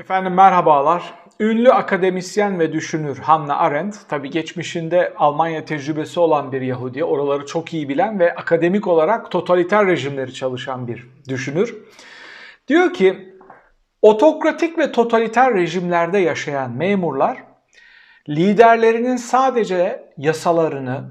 Efendim merhabalar. Ünlü akademisyen ve düşünür Hannah Arendt, tabi geçmişinde Almanya tecrübesi olan bir Yahudi, oraları çok iyi bilen ve akademik olarak totaliter rejimleri çalışan bir düşünür. Diyor ki, otokratik ve totaliter rejimlerde yaşayan memurlar, liderlerinin sadece yasalarını,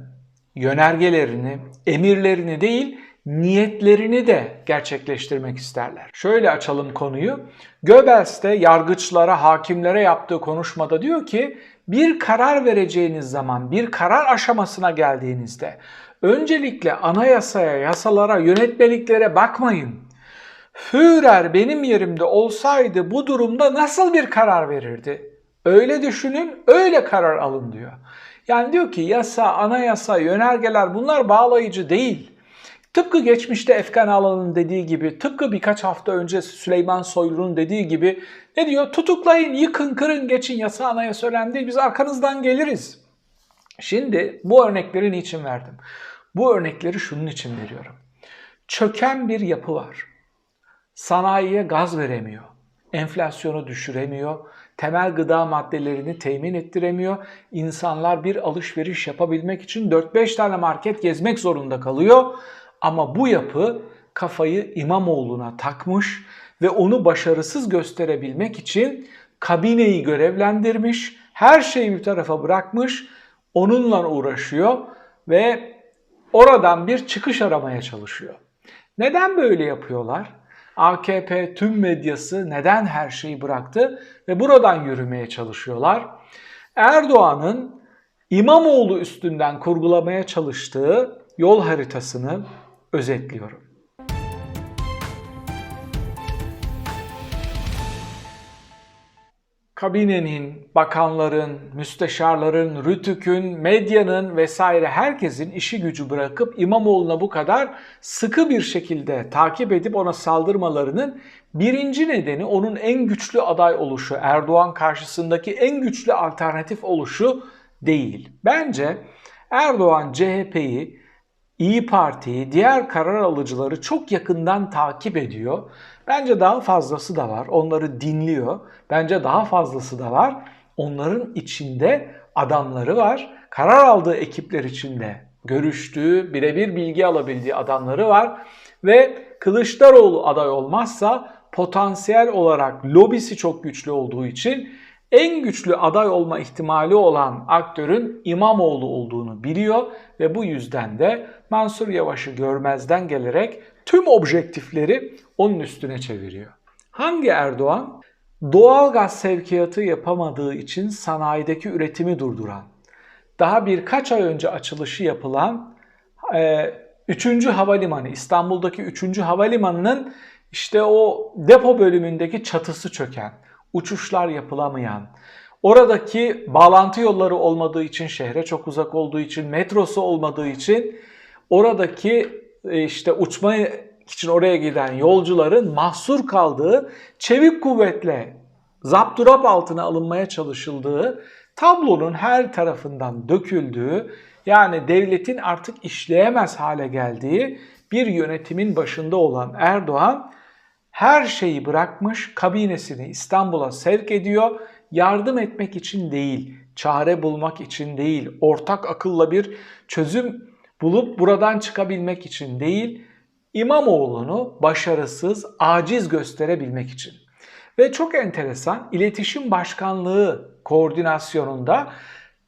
yönergelerini, emirlerini değil, niyetlerini de gerçekleştirmek isterler. Şöyle açalım konuyu. Goebbels de yargıçlara, hakimlere yaptığı konuşmada diyor ki bir karar vereceğiniz zaman, bir karar aşamasına geldiğinizde öncelikle anayasaya, yasalara, yönetmeliklere bakmayın. Führer benim yerimde olsaydı bu durumda nasıl bir karar verirdi? Öyle düşünün, öyle karar alın diyor. Yani diyor ki yasa, anayasa, yönergeler bunlar bağlayıcı değil. Tıpkı geçmişte Efkan Alan'ın dediği gibi, tıpkı birkaç hafta önce Süleyman Soylu'nun dediği gibi ne diyor? Tutuklayın, yıkın, kırın, geçin yasa anayasa önemli. Biz arkanızdan geliriz. Şimdi bu örnekleri niçin verdim? Bu örnekleri şunun için veriyorum. Çöken bir yapı var. Sanayiye gaz veremiyor. Enflasyonu düşüremiyor. Temel gıda maddelerini temin ettiremiyor. İnsanlar bir alışveriş yapabilmek için 4-5 tane market gezmek zorunda kalıyor. Ama bu yapı kafayı İmamoğlu'na takmış ve onu başarısız gösterebilmek için kabineyi görevlendirmiş, her şeyi bir tarafa bırakmış, onunla uğraşıyor ve oradan bir çıkış aramaya çalışıyor. Neden böyle yapıyorlar? AKP tüm medyası neden her şeyi bıraktı ve buradan yürümeye çalışıyorlar? Erdoğan'ın İmamoğlu üstünden kurgulamaya çalıştığı yol haritasını özetliyorum. Kabinenin, bakanların, müsteşarların, rütükün, medyanın vesaire herkesin işi gücü bırakıp İmamoğlu'na bu kadar sıkı bir şekilde takip edip ona saldırmalarının birinci nedeni onun en güçlü aday oluşu, Erdoğan karşısındaki en güçlü alternatif oluşu değil. Bence Erdoğan CHP'yi İyi Parti'yi, diğer karar alıcıları çok yakından takip ediyor. Bence daha fazlası da var. Onları dinliyor. Bence daha fazlası da var. Onların içinde adamları var. Karar aldığı ekipler içinde görüştüğü, birebir bilgi alabildiği adamları var. Ve Kılıçdaroğlu aday olmazsa potansiyel olarak lobisi çok güçlü olduğu için en güçlü aday olma ihtimali olan aktörün İmamoğlu olduğunu biliyor ve bu yüzden de Mansur Yavaş'ı görmezden gelerek tüm objektifleri onun üstüne çeviriyor. Hangi Erdoğan? Doğal gaz sevkiyatı yapamadığı için sanayideki üretimi durduran, daha birkaç ay önce açılışı yapılan 3. E, havalimanı, İstanbul'daki 3. havalimanının işte o depo bölümündeki çatısı çöken, uçuşlar yapılamayan, oradaki bağlantı yolları olmadığı için, şehre çok uzak olduğu için, metrosu olmadığı için oradaki e, işte uçma için oraya giden yolcuların mahsur kaldığı, çevik kuvvetle zapturap altına alınmaya çalışıldığı, tablonun her tarafından döküldüğü, yani devletin artık işleyemez hale geldiği bir yönetimin başında olan Erdoğan her şeyi bırakmış, kabinesini İstanbul'a sevk ediyor. Yardım etmek için değil, çare bulmak için değil, ortak akılla bir çözüm bulup buradan çıkabilmek için değil, İmamoğlu'nu başarısız, aciz gösterebilmek için. Ve çok enteresan, iletişim başkanlığı koordinasyonunda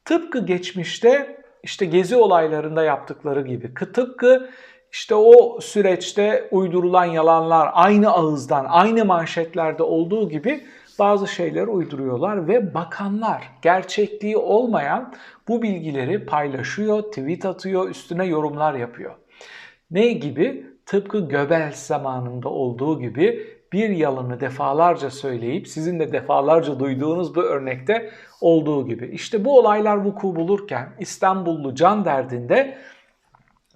tıpkı geçmişte işte gezi olaylarında yaptıkları gibi, tıpkı işte o süreçte uydurulan yalanlar aynı ağızdan, aynı manşetlerde olduğu gibi bazı şeyler uyduruyorlar ve bakanlar gerçekliği olmayan bu bilgileri paylaşıyor, tweet atıyor, üstüne yorumlar yapıyor. Ne gibi? Tıpkı Göbels zamanında olduğu gibi bir yalanı defalarca söyleyip sizin de defalarca duyduğunuz bu örnekte olduğu gibi. İşte bu olaylar vuku bulurken İstanbullu can derdinde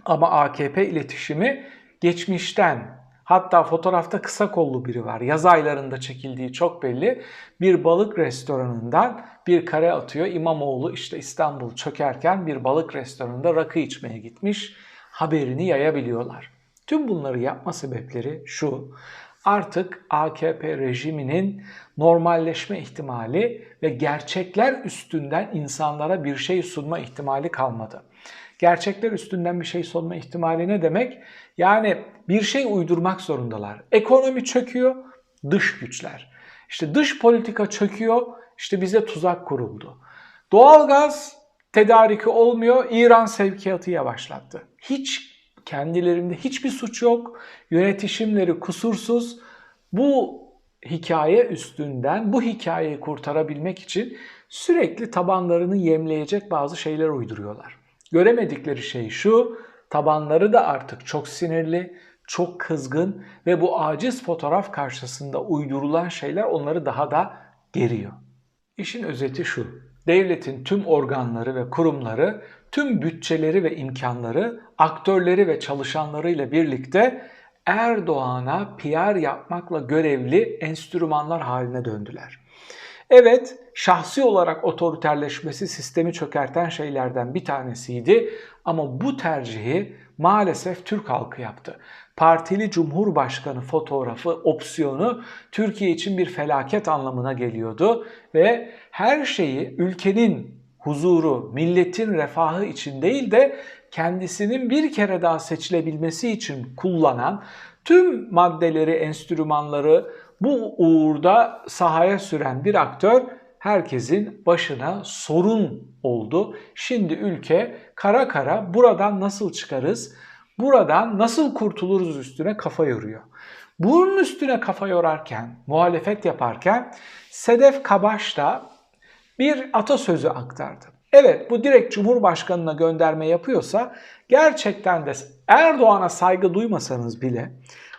ama AKP iletişimi geçmişten hatta fotoğrafta kısa kollu biri var. Yaz aylarında çekildiği çok belli. Bir balık restoranından bir kare atıyor. İmamoğlu işte İstanbul çökerken bir balık restoranında rakı içmeye gitmiş. Haberini yayabiliyorlar. Tüm bunları yapma sebepleri şu. Artık AKP rejiminin normalleşme ihtimali ve gerçekler üstünden insanlara bir şey sunma ihtimali kalmadı. Gerçekler üstünden bir şey sunma ihtimali ne demek? Yani bir şey uydurmak zorundalar. Ekonomi çöküyor, dış güçler. İşte dış politika çöküyor, işte bize tuzak kuruldu. Doğalgaz tedariki olmuyor, İran sevkiyatı yavaşlattı. Hiç kendilerinde hiçbir suç yok, yönetişimleri kusursuz. Bu hikaye üstünden bu hikayeyi kurtarabilmek için sürekli tabanlarını yemleyecek bazı şeyler uyduruyorlar. Göremedikleri şey şu, tabanları da artık çok sinirli, çok kızgın ve bu aciz fotoğraf karşısında uydurulan şeyler onları daha da geriyor. İşin özeti şu. Devletin tüm organları ve kurumları, tüm bütçeleri ve imkanları, aktörleri ve çalışanlarıyla birlikte Erdoğan'a PR yapmakla görevli enstrümanlar haline döndüler. Evet, şahsi olarak otoriterleşmesi sistemi çökerten şeylerden bir tanesiydi ama bu tercihi maalesef Türk halkı yaptı. Partili Cumhurbaşkanı fotoğrafı opsiyonu Türkiye için bir felaket anlamına geliyordu ve her şeyi ülkenin huzuru, milletin refahı için değil de kendisinin bir kere daha seçilebilmesi için kullanan tüm maddeleri, enstrümanları bu uğurda sahaya süren bir aktör herkesin başına sorun oldu. Şimdi ülke kara kara buradan nasıl çıkarız, buradan nasıl kurtuluruz üstüne kafa yoruyor. Bunun üstüne kafa yorarken, muhalefet yaparken Sedef Kabaş da bir atasözü aktardı. Evet bu direkt Cumhurbaşkanı'na gönderme yapıyorsa gerçekten de Erdoğan'a saygı duymasanız bile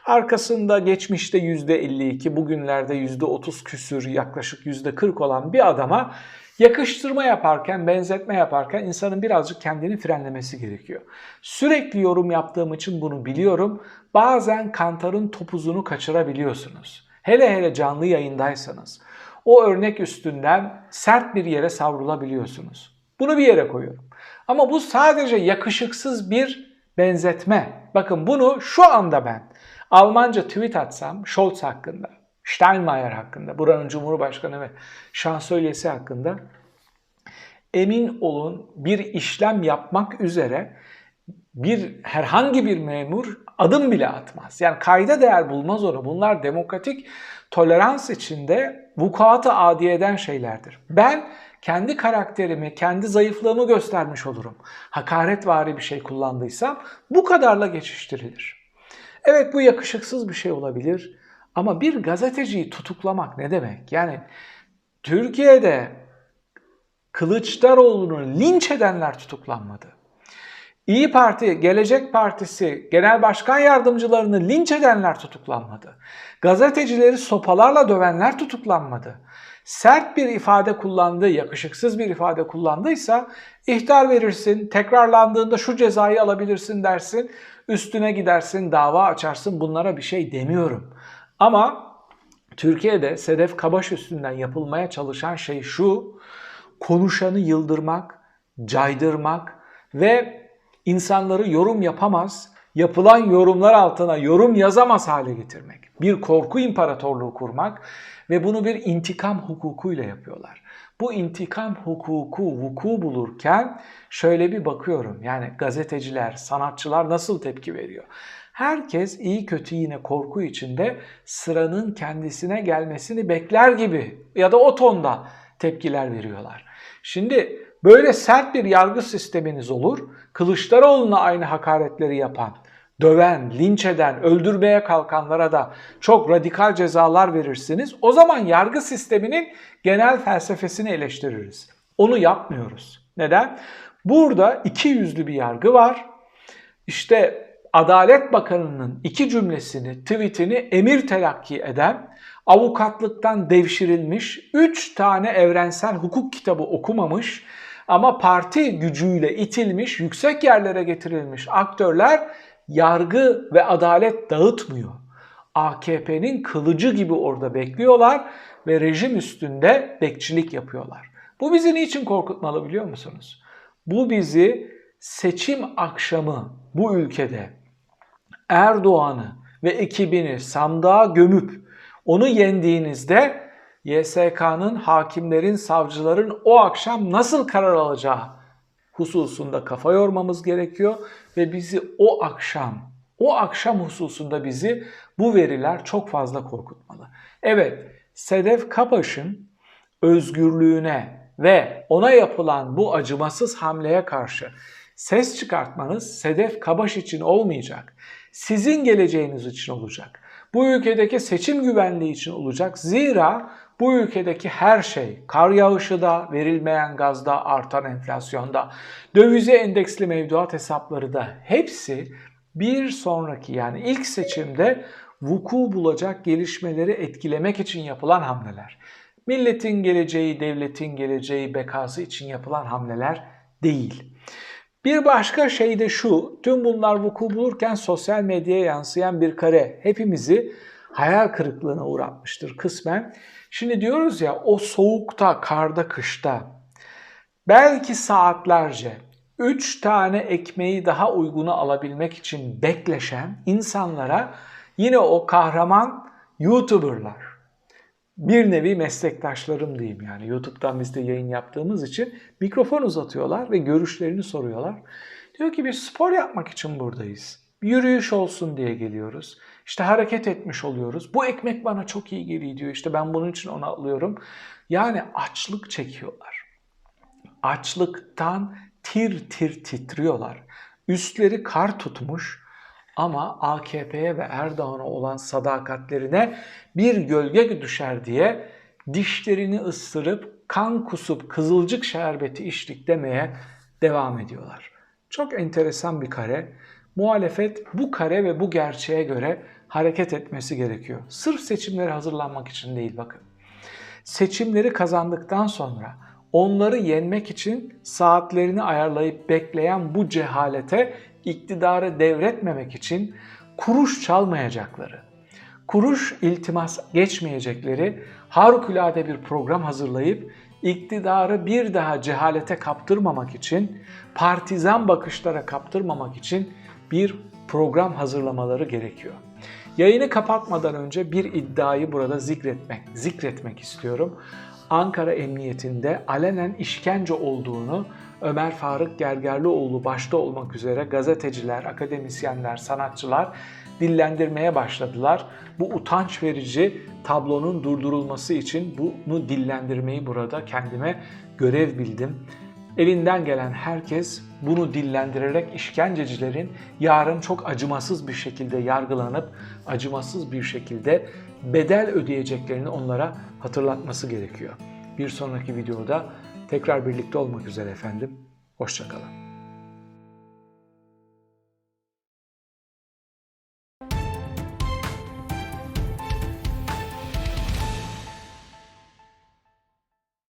arkasında geçmişte %52 bugünlerde %30 küsür yaklaşık %40 olan bir adama yakıştırma yaparken, benzetme yaparken insanın birazcık kendini frenlemesi gerekiyor. Sürekli yorum yaptığım için bunu biliyorum. Bazen kantarın topuzunu kaçırabiliyorsunuz. Hele hele canlı yayındaysanız. O örnek üstünden sert bir yere savrulabiliyorsunuz. Bunu bir yere koyuyorum. Ama bu sadece yakışıksız bir benzetme. Bakın bunu şu anda ben Almanca tweet atsam Scholz hakkında, Steinmeier hakkında, buranın Cumhurbaşkanı ve şansölyesi hakkında emin olun bir işlem yapmak üzere bir herhangi bir memur adım bile atmaz. Yani kayda değer bulmaz onu. Bunlar demokratik tolerans içinde vukuatı adi eden şeylerdir. Ben kendi karakterimi, kendi zayıflığımı göstermiş olurum. Hakaretvari bir şey kullandıysam bu kadarla geçiştirilir. Evet bu yakışıksız bir şey olabilir ama bir gazeteciyi tutuklamak ne demek? Yani Türkiye'de Kılıçdaroğlu'nu linç edenler tutuklanmadı. İyi Parti, Gelecek Partisi genel başkan yardımcılarını linç edenler tutuklanmadı. Gazetecileri sopalarla dövenler tutuklanmadı. Sert bir ifade kullandı, yakışıksız bir ifade kullandıysa ihtar verirsin, tekrarlandığında şu cezayı alabilirsin dersin, üstüne gidersin, dava açarsın bunlara bir şey demiyorum. Ama Türkiye'de Sedef Kabaş üstünden yapılmaya çalışan şey şu, konuşanı yıldırmak, caydırmak ve insanları yorum yapamaz, yapılan yorumlar altına yorum yazamaz hale getirmek. Bir korku imparatorluğu kurmak ve bunu bir intikam hukukuyla yapıyorlar. Bu intikam hukuku vuku bulurken şöyle bir bakıyorum. Yani gazeteciler, sanatçılar nasıl tepki veriyor? Herkes iyi kötü yine korku içinde sıranın kendisine gelmesini bekler gibi ya da o tonda tepkiler veriyorlar. Şimdi böyle sert bir yargı sisteminiz olur. Kılıçdaroğlu'na aynı hakaretleri yapan, döven, linç eden, öldürmeye kalkanlara da çok radikal cezalar verirsiniz. O zaman yargı sisteminin genel felsefesini eleştiririz. Onu yapmıyoruz. Neden? Burada iki yüzlü bir yargı var. İşte Adalet Bakanı'nın iki cümlesini, tweetini emir telakki eden, avukatlıktan devşirilmiş, üç tane evrensel hukuk kitabı okumamış ama parti gücüyle itilmiş, yüksek yerlere getirilmiş aktörler yargı ve adalet dağıtmıyor. AKP'nin kılıcı gibi orada bekliyorlar ve rejim üstünde bekçilik yapıyorlar. Bu bizi niçin korkutmalı biliyor musunuz? Bu bizi seçim akşamı bu ülkede Erdoğan'ı ve ekibini sandığa gömüp onu yendiğinizde YSK'nın, hakimlerin, savcıların o akşam nasıl karar alacağı hususunda kafa yormamız gerekiyor ve bizi o akşam, o akşam hususunda bizi bu veriler çok fazla korkutmalı. Evet, Sedef Kabaş'ın özgürlüğüne ve ona yapılan bu acımasız hamleye karşı ses çıkartmanız Sedef Kabaş için olmayacak. Sizin geleceğiniz için olacak. Bu ülkedeki seçim güvenliği için olacak. Zira bu ülkedeki her şey, kar yağışı da, verilmeyen gazda, artan enflasyonda, dövize endeksli mevduat hesapları da hepsi bir sonraki yani ilk seçimde vuku bulacak gelişmeleri etkilemek için yapılan hamleler. Milletin geleceği, devletin geleceği, bekası için yapılan hamleler değil. Bir başka şey de şu, tüm bunlar vuku bulurken sosyal medyaya yansıyan bir kare hepimizi hayal kırıklığına uğratmıştır kısmen. Şimdi diyoruz ya o soğukta, karda, kışta belki saatlerce 3 tane ekmeği daha uyguna alabilmek için bekleşen insanlara yine o kahraman YouTuber'lar, bir nevi meslektaşlarım diyeyim yani YouTube'dan biz de yayın yaptığımız için mikrofon uzatıyorlar ve görüşlerini soruyorlar. Diyor ki biz spor yapmak için buradayız. Bir yürüyüş olsun diye geliyoruz. İşte hareket etmiş oluyoruz. Bu ekmek bana çok iyi geliyor diyor. İşte ben bunun için onu alıyorum. Yani açlık çekiyorlar. Açlıktan tir tir titriyorlar. Üstleri kar tutmuş ama AKP'ye ve Erdoğan'a olan sadakatlerine bir gölge düşer diye dişlerini ısırıp kan kusup kızılcık şerbeti içtik demeye devam ediyorlar. Çok enteresan bir kare. Muhalefet bu kare ve bu gerçeğe göre hareket etmesi gerekiyor. Sırf seçimlere hazırlanmak için değil bakın. Seçimleri kazandıktan sonra onları yenmek için saatlerini ayarlayıp bekleyen bu cehalete iktidarı devretmemek için kuruş çalmayacakları, kuruş iltimas geçmeyecekleri harikulade bir program hazırlayıp iktidarı bir daha cehalete kaptırmamak için, partizan bakışlara kaptırmamak için bir program hazırlamaları gerekiyor. Yayını kapatmadan önce bir iddiayı burada zikretmek, zikretmek istiyorum. Ankara Emniyetinde alenen işkence olduğunu Ömer Faruk Gergerlioğlu başta olmak üzere gazeteciler, akademisyenler, sanatçılar dillendirmeye başladılar. Bu utanç verici tablonun durdurulması için bunu dillendirmeyi burada kendime görev bildim. Elinden gelen herkes bunu dillendirerek işkencecilerin yarın çok acımasız bir şekilde yargılanıp acımasız bir şekilde bedel ödeyeceklerini onlara hatırlatması gerekiyor. Bir sonraki videoda tekrar birlikte olmak üzere efendim. Hoşçakalın.